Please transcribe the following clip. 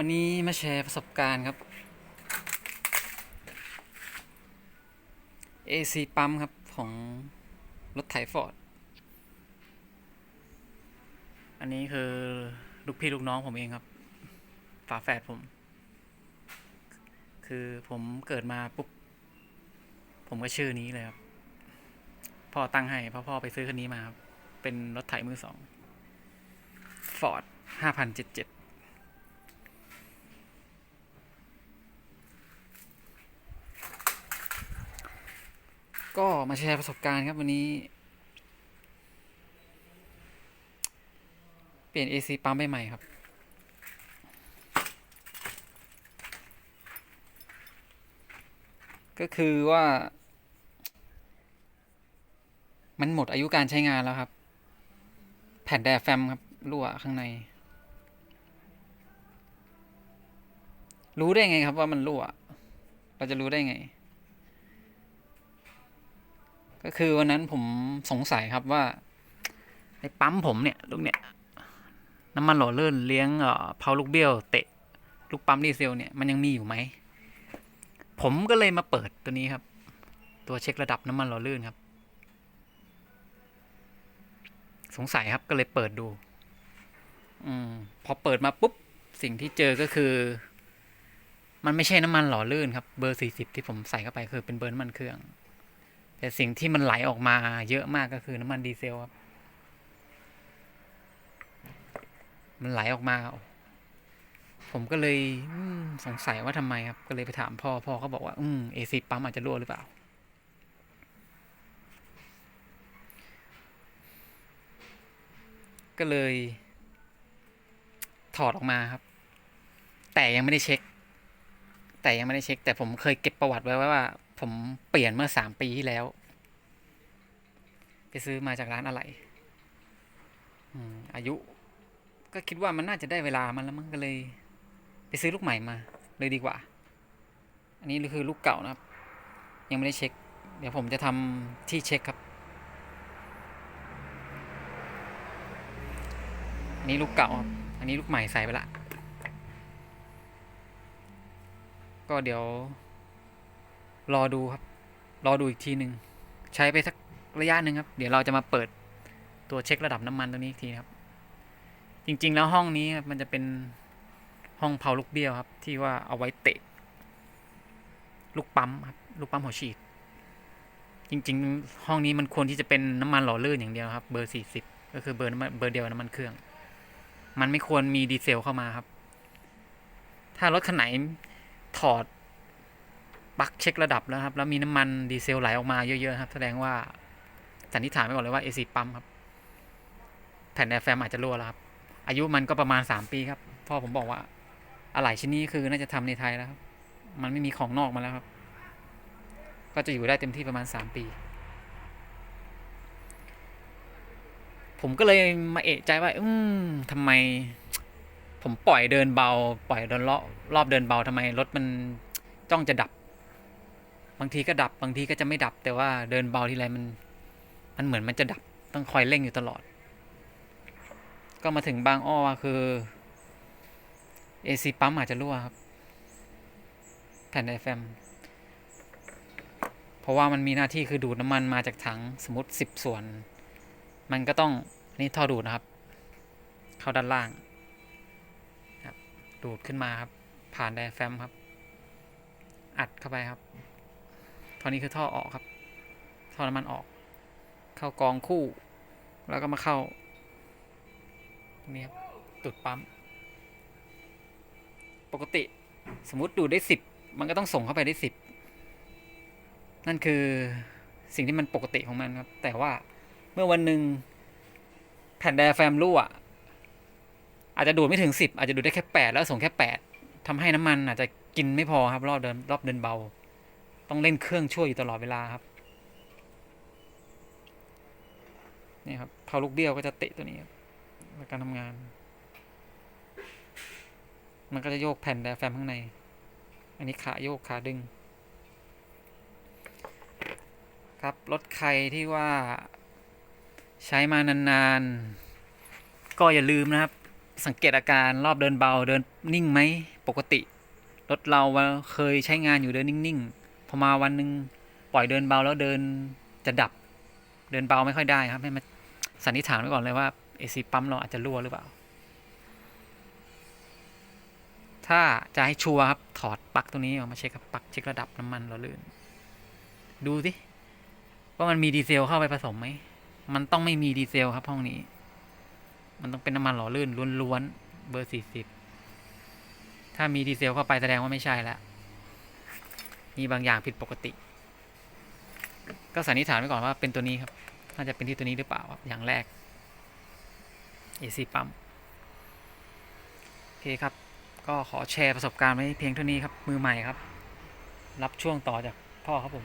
วันนี้มาแชร์ประสบการณ์ครับ AC ปั๊มครับของรถไถฟอร์ด อันนี้คือลูกพี่ลูกน้องผมเองครับ ฝาแฝดผม คือผมเกิดมาปุ๊บ ผมก็ชื่อนี้เลยครับ พ่อตั้งให้เพ่อพ่อไปซื้อคันนี้มาครับ เป็นรถไถมือสองฟอร์ดห้าพันเจ็ดเจ็ด ก็มาแชร์ประสบการณ์ครับวันนี้ เปลี่ยน AC ปั๊มไปใหม่ครับ ก็คือว่า มันหมดอายุการใช้งานแล้วครับ แผ่นไดแฟมครับรั่วข้างใน รู้ได้ไงครับว่ามันรั่ว เราจะรู้ได้ไง ก็คือวันนั้นผมสงสัยครับว่าในปั๊มผมเนี่ย ลูกเนี่ย น้ำมันหล่อเลื่นเลี้ยงเอ่อเพาลูกเบี้ยวเตะ ลูกปั๊มดีเซลเนี่ยมันยังมีอยู่ไหม ผมก็เลยมาเปิดตัวนี้ครับ ตัวเช็คระดับน้ำมันหล่อเลื่นครับ สงสัยครับก็เลยเปิดดู อืมพอเปิดมาปุ๊บ สิ่งที่เจอก็คือ มันไม่ใช่น้ำมันหล่อลื่นครับ เบอร์สี่สิบที่ผมใส่เข้าไปคือเป็นเบอร์น้ำมันเครื่อง แต่สิ่งที่มันไหลออกมาเยอะมากก็คือน้ำมันดีเซลครับ มันไหลออกมา ผมก็เลยสงสัยว่าทำไมครับ ก็เลยไปถามพ่อ พ่อเขาบอกว่า อืมเอซีปั๊มอาจจะรั่วหรือเปล่า ก็เลย ถอดออกมาครับ แต่ยังไม่ได้เช็ค แต่ยังไม่ได้เช็ค แต่ผมเคยเก็บประวัติไว้ว่า ผมเปลี่ยนเมื่อสามปีที่แล้ว ไปซื้อมาจากร้านอะไรอายุ ก็คิดว่ามันน่าจะได้เวลามันแล้วมั้งก็เลย ไปซื้อลูกใหม่มา เลยดีกว่า อันนี้คือลูกเก่านะครับ ยังไม่ได้เช็ค เดี๋ยวผมจะทำที่เช็คครับอันนี้ลูกเก่าครับอันนี้ลูกใหม่ใส่ไปละ ก็เดี๋ยว รอดูครับ รอดูอีกทีหนึ่งใช้ไปสักระยะหนึ่งครับ เดี๋ยวเราจะมาเปิดตัวเช็คระดับน้ำมันตัวนี้อีกทีครับ จริง ๆ แล้วห้องนี้ครับมันจะเป็นห้องเผาลูกเบี้ยวครับ ที่ว่าเอาไว้เตะ ลูกปั๊มครับลูกปั๊มหัวฉีด จริง ๆ ห้องนี้มันควรที่จะเป็นน้ำมันหล่อลื่นอย่างเดียวครับ เบอร์สี่สิบก็คือเบอร์น้ำมันเบอร์เดียวน้ำมันเครื่อง มันไม่ควรมีดีเซลเข้ามาครับ ถ้ารถคันไหนถอด ปลั๊กเช็คระดับแล้วครับ แล้วมีน้ำมันดีเซลไหลออกมาเยอะๆครับ แสดงว่าสันนิษฐานไว้ก่อนเลยว่า AC ปั๊มครับ แผ่นไดอะแฟมอาจจะรั่วแล้วครับ อายุมันก็ประมาณสามปีครับ พ่อผมบอกว่าอะไหล่ชิ้นนี้คือน่าจะทำในไทยแล้วครับ มันไม่มีของนอกมาแล้วครับ ก็จะอยู่ได้เต็มที่ประมาณสามปี ผมก็เลยมาเอะใจว่า อืมทำไม ผมปล่อยเดินเบา ปล่อยเดินรอบรอบเดินเบาทำไมรถมันจ้องจะดับ บางทีก็ดับบางทีก็จะไม่ดับ แต่ว่าเดินเบาทีไรมัน มันเหมือนมันจะดับต้องคอยเร่งอยู่ตลอด ก็มาถึงบางอ้อคือ AC ปั๊มอาจจะรั่วครับ แผ่นไอแฟมเพราะว่ามันมีหน้าที่คือดูดน้ำมันมาจากถังสมมติสิบส่วน มันก็ต้องอันนี้ท่อดูดนะครับ เข้าด้านล่างครับดูดขึ้นมาครับ ผ่านไดแฟมครับ อัดเข้าไปครับ ท่อนี้คือท่อออกครับ ท่อน้ำมันออก เข้ากองคู่ แล้วก็มาเข้านี่ครับตุดปั๊ม ปกติสมมติดูดได้สิบมันก็ต้องส่งเข้าไปได้สิบนั่นคือสิ่งที่มันปกติของมันครับ แต่ว่าเมื่อวันหนึ่งแผ่นไดอะแฟมรั่วอาจจะดูดไม่ถึงสิบอาจจะดูดได้แค่แปดแล้วส่งแค่แปดทำให้น้ำมันอาจจะกินไม่พอครับ รอบเดินรอบเดินเบา ต้องเล่นเครื่องช่วยอยู่ตลอดเวลาครับนี่ครับเผาลูกเบี้ยวก็จะเตะตัวนี้ครับในการทำงาน มันก็จะโยกแผ่นไดแฟมข้างใน อันนี้ขาโยกขาดึง ครับรถใครที่ว่าใช้มานานๆ ก็อย่าลืมนะครับ สังเกตอาการรอบเดินเบาเดินนิ่งไหมปกติ รถเราเคยใช้งานอยู่เดินนิ่งๆ พอมาวันหนึ่งปล่อยเดินเบาแล้วเดินจะดับ เดินเบาไม่ค่อยได้ครับให้มาสันนิษฐานไว้ก่อนเลยว่าเอซีปั๊มเราอาจจะรั่วหรือเปล่า ถ้าจะให้ชัวร์ครับถอดปลั๊กตัวนี้ออกมาเช็คครับปลั๊กเช็คระดับน้ำมันเราลื่น ดูสิว่ามันมีดีเซลเข้าไปผสมไหมมันต้องไม่มีดีเซลครับห้องนี้ มันต้องเป็นน้ำมันหล่อลื่นล้วนๆเบอร์สี่สิบถ้ามีดีเซลเข้าไปแสดงว่าไม่ใช่แล้ว มีบางอย่างผิดปกติ ก็สันนิษฐานไว้ก่อนว่าเป็นตัวนี้ครับ น่าจะเป็นที่ตัวนี้หรือเปล่าครับอย่างแรก AC ปั๊มโอเคครับ ก็ขอแชร์ประสบการณ์ไว้เพียงเท่านี้ครับ มือใหม่ครับ รับช่วงต่อจากพ่อครับผม